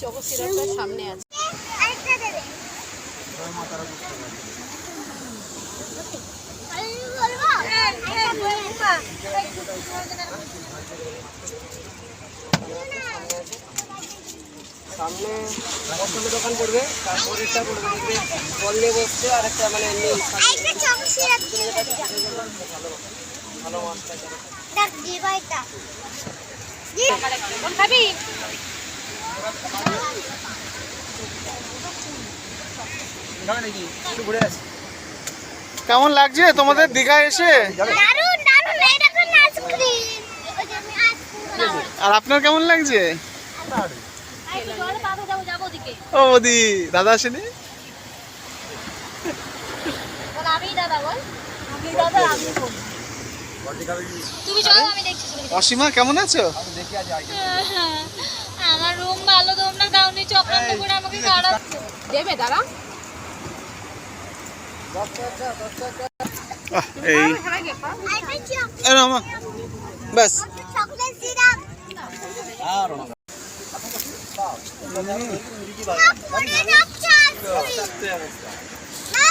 Choco সিরাপটা সামনে আছে। একটা সামনে মশলা দোকান পড়বে তারপর এটা করবে দেখবে বল বসছে আর একটা মানে এমনি ভালো মাছটা দেখ কোন খাবি কেমন লাগছে তোমাদের দীঘা এসে? আর আপনার কেমন লাগছে? ও বদি দাদা আসেনি? আমি দাদা বল। আমি দাদা আমি বোন তুমি চলো আমি দেখছি অসীমা কেমন আছো? দেখি আমার রুম ভালো তোমরা দাওনি চক্রান্ত করে আমাকে কাড়াচ্ছে। দেবে দাঁড়া এই। ব্যাস।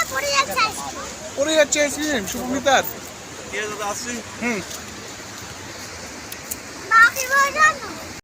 পড়ে যাচ্ছে। আইসক্রিম না পড়ে যাচ্ছে আইসক্রিম শুভমিতার হুম বাকি বলো